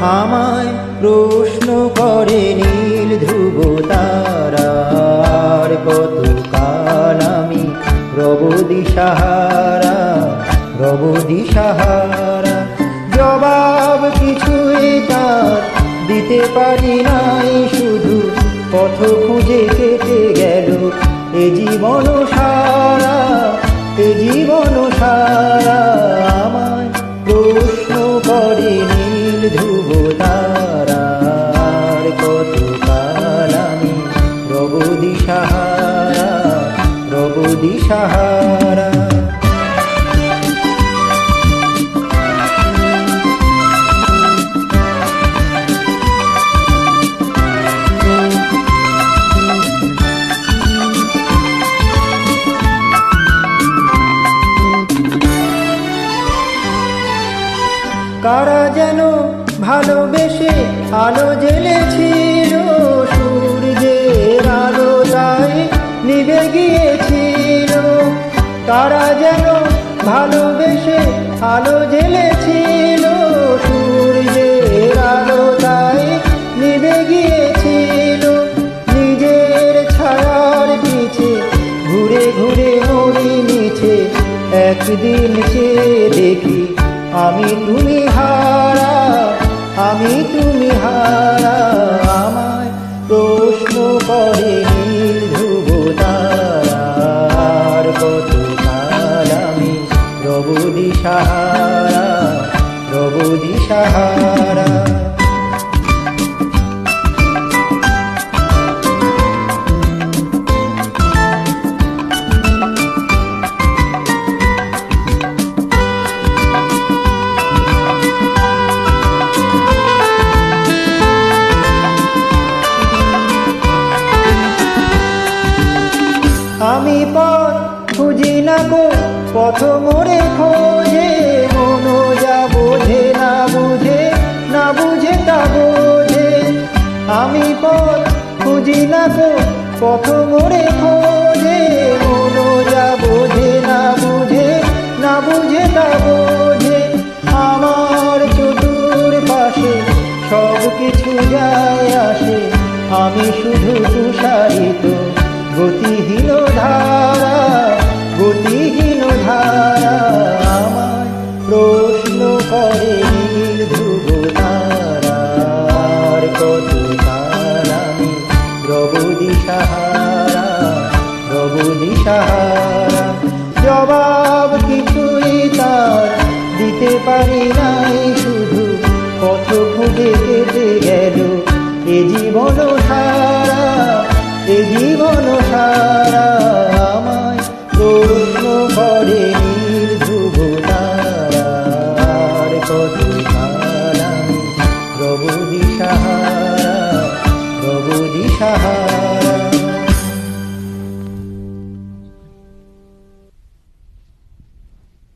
আমায় প্রশ্ন করে নীল ধ্রুব তারার কত কাল আমি রব দিশাহারা রব দিশাহারা জবাব কিছুই তার দিতে পারি নাই, শুধু পথ খুঁজে কেটে গেল এ জীবন সারা, এ জীবন সারা। ধ্রুব তারার কত কাল আমি রব দিশাহারা রব দিশাহারা। কারা যেন ভালোবেসে আলো জ্বেলেছিল সূর্যের আলো তাই নিভে গিয়েছিল। কারা যেন ভালোবেসে আলো জ্বেলেছিল সূর্যের আলো তাই নিভে গিয়েছিল। নিজের ছায়ার পিছে ঘুরে ঘুরে মরি মিছে একদিন চেয়ে দেখি আমি তুমি হারা, আমি তুমি হারা, আমায় প্রশ্ন করে কত আমি রব দিশাহারা রব দিশাহারা। আমি পথ খুঁজি না গো, পথ মোড়ে খোঁজে মনো যা বোঝে, না বুঝে না বুঝে তা বোঝে। আমি পথ খুঁজি না গো, পথ মোড়ে খোঁজে তবু দিশাহারা জবাব কিছুই তার দিতে পারি নাই, শুধু কত খুঁজে কেটে গেল এ জীবন সারা, এ জীবন সারা। আমায়